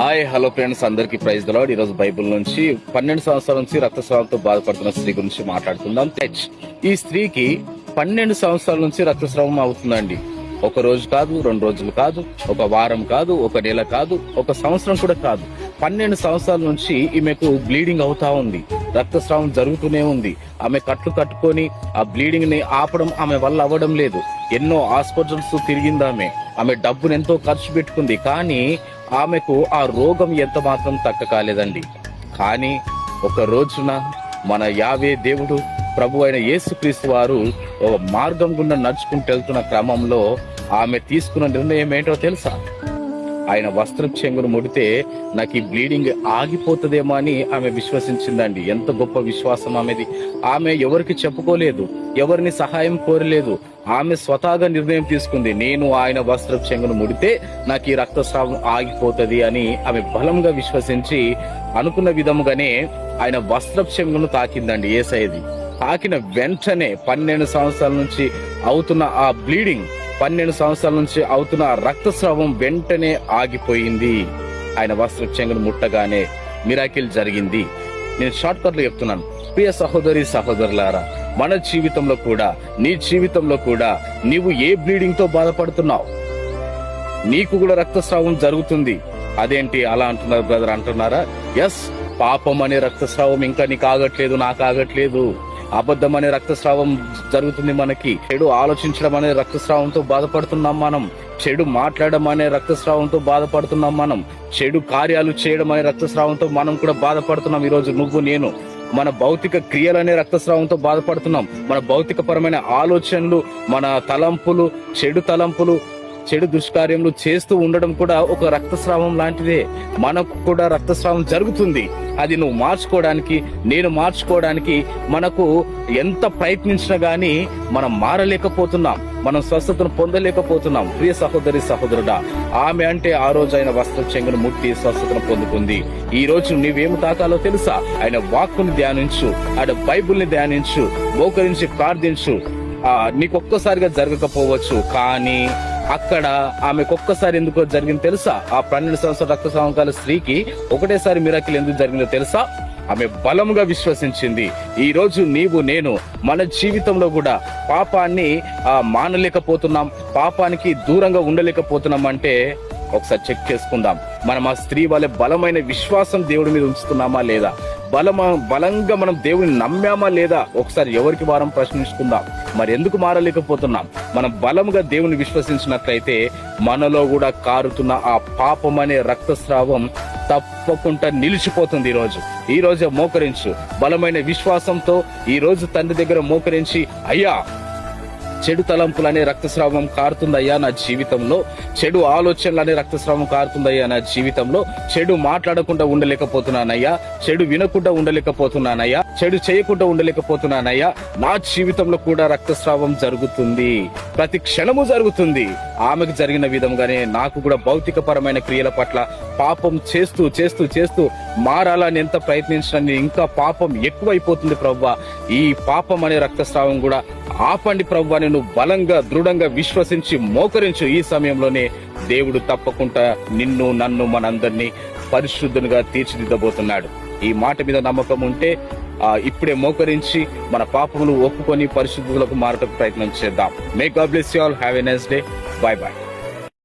Hi hello friends అందరికి praise the Lord ఈరోజు Bible నుంచి పన్నెండు సంవత్సరాల నుంచి రక్తస్రావంతో బాధపడుతున్న స్త్రీ గురించి మాట్లాడుకుందాం. తెచ్ ఈ స్త్రీకి పన్నెండు సంవత్సరాల నుంచి రక్తస్రావం అవుతుందండి. ఒక రోజు కాదు రెండు రోజులు కాదు ఒక వారం కాదు ఒక నెల కాదు ఒక సంవత్సరం కూడా కాదు. పన్నెండు సంవత్సరాల నుంచి ఈమెకు బ్లీడింగ్ అవుతా ఉంది. రక్తస్రావం జరుగుతూనే ఉంది. ఆమె కట్లు కట్టుకొని ఆ బ్లీడింగ్ని ఆపడం ఆమె వల్ల అవ్వడం లేదు. ఎన్నో హాస్పిటల్స్ తిరిగింది ఆమె. ఆమె డబ్బును ఎంతో ఖర్చు పెట్టుకుంది. కానీ ఆమెకు ఆ రోగం ఎంత మాత్రం తక్క కాలేదండి. కానీ ఒక రోజున మన యావే దేవుడు ప్రభు అయిన యేసుక్రీస్తు వారు ఒక మార్గం గుండా నడుచుకుంటూ వెళ్తున్న క్రమంలో ఆమె తీసుకున్న నిర్ణయం ఏంటో తెలుసా? ఆయన వస్త్రం చెంగును ముడితే నాకు ఈ బ్లీడింగ్ ఆగిపోతుందేమో అని ఆమె విశ్వసించిందండి. ఎంత గొప్ప విశ్వాసం ఆమెది. ఆమె ఎవరికి చెప్పుకోలేదు ఎవరిని సహాయం కోరలేదు ఆమె స్వతహాగా నిర్ణయం తీసుకుంది. నేను ఆయన వస్త్ర చెంగును ముడితే నాకు ఈ రక్తస్రావం ఆగిపోతుంది అని ఆమె బలంగా విశ్వసించి అనుకున్న విధముగానే ఆయన వస్త్ర చెంగును తాకిందండి ఏసైది. తాకిన వెంటనే పన్నెండు సంవత్సరాల నుంచి అవుతున్న ఆ బ్లీడింగ్ పన్నెండు సంవత్సరాల నుంచి అవుతున్న రక్తస్రావం వెంటనే ఆగిపోయింది. ఆయన వస్త్ర చెంగును ముట్టగానే మిరాకిల్ జరిగింది. నేను షార్ట్ కట్లో చెప్తున్నాను. ప్రియ సహోదరి సహోదరులారా మన జీవితంలో కూడా నీ జీవితంలో కూడా నీవు ఏ బ్లీడింగ్తో బాధపడుతున్నావు? నీకు కూడా రక్తస్రావం జరుగుతుంది. అదేంటి అలా అంటున్నారు బ్రదర్ అంటున్నారా? ఎస్ పాపం అనే రక్తస్రావం ఇంకా నీకు ఆగట్లేదు నాకు ఆగట్లేదు. అబద్ధం అనే రక్తస్రావం జరుగుతుంది మనకి. చెడు ఆలోచించడం అనే రక్తస్రావంతో బాధపడుతున్నాం మనం. చెడు మాట్లాడడం అనే రక్తస్రావంతో బాధపడుతున్నాం మనం. చెడు కార్యాలు చేయడం అనే రక్తస్రావంతో మనం కూడా బాధపడుతున్నాం ఈ రోజు నువ్వు నేను. మన భౌతిక క్రియలు అనే రక్తస్రావంతో బాధపడుతున్నాం. మన భౌతిక పరమైన ఆలోచనలు మన తలంపులు చెడు తలంపులు చెడు దుష్కార్యములు చేస్తూ ఉండడం కూడా ఒక రక్తస్రావం లాంటిదే. మనకు కూడా రక్తస్రావం జరుగుతుంది. అది నువ్వు మార్చుకోవడానికి నేను మార్చుకోవడానికి మనకు ఎంత ప్రయత్నించినా కానీ మనం మారలేకపోతున్నాం. మనం స్వస్థతను పొందలేకపోతున్నాం. ప్రియ సహోదరి సహోదరుడా ఆమె అంటే ఆ రోజు ఆయన వస్త్ర చెంగును ముట్టి స్వస్థతను పొందుకుంది. ఈ రోజు నీవేమి తాకాలో తెలుసా? ఆయన వాక్కుని ధ్యానించు ఆయన బైబుల్ని ధ్యానించు మోకరించి ప్రార్థించు. ఆ నీకు ఒక్కసారిగా జరగకపోవచ్చు. కానీ అక్కడ ఆమెకు ఒక్కసారి ఎందుకో జరిగింది తెలుసా? ఆ పన్నెండు సంవత్సరాల రక్త కాల స్త్రీకి ఒకటేసారి మిరాకిల్ ఎందుకు జరిగిందో తెలుసా? ఆమె బలంగా విశ్వసించింది. ఈ రోజు నీవు నేను మన జీవితంలో కూడా పాపాన్ని ఆ, మానలేకపోతున్నాం. పాపానికి దూరంగా ఉండలేకపోతున్నాం అంటే ఒకసారి చెక్ చేసుకుందాం. మనం ఆ స్త్రీ వాళ్ళ బలమైన విశ్వాసం దేవుడి మీద ఉంచుతున్నామా లేదా? బలమ బలంగా మనం దేవుని నమ్మామా లేదా? ఒకసారి ఎవరికి వారం ప్రశ్నించుకుందాం. మరి ఎందుకు మారలేకపోతున్నాం? మనం బలంగా దేవుని విశ్వసించినట్లయితే మనలో కూడా కారుతున్న ఆ పాపం అనే రక్తస్రావం తప్పకుండా నిలిచిపోతుంది ఈరోజు. ఈ రోజే మోకరించు. బలమైన విశ్వాసంతో ఈ రోజు తండ్రి దగ్గర మోకరించి అయ్యా చెడు తలంపులనే రక్తస్రావం కారుతుందయ్యా నా జీవితంలో. చెడు ఆలోచనలనే రక్తస్రావం కారుతుందయ్యా నా జీవితంలో. చెడు మాట్లాడకుండా ఉండలేకపోతున్నానయ్యా. చెడు వినకుండా ఉండలేకపోతున్నానయ్యా. చెడు చేయకుండా ఉండలేకపోతున్నానయ్యా. నా జీవితంలో కూడా రక్తస్రావం జరుగుతుంది. ప్రతి క్షణము జరుగుతుంది. ఆమెకు జరిగిన విధంగానే నాకు కూడా భౌతిక పరమైన క్రియల పట్ల పాపం చేస్తూ చేస్తూ చేస్తూ మారాలని ఎంత ప్రయత్నించినా ఇంకా పాపం ఎక్కువైపోతుంది ప్రవ్వా. ఈ పాపం అనే రక్తస్రావం కూడా ఆపండి ప్రభు నేను నువ్వు బలంగా దృఢంగా విశ్వసించి మోకరించు ఈ సమయంలోనే దేవుడు తప్పకుండా నిన్ను నన్ను మనందరినీ పరిశుద్ధునిగా తీర్చిదిద్దబోతున్నాడు. ఈ మాట మీద నమ్మకం ఉంటే ఆ, ఇప్పుడే మోకరించి మన పాపములు ఒప్పుకొని పరిశుద్ధులకు మారటకు ప్రయత్నం చేద్దాం. May God bless you all have a nice day bye bye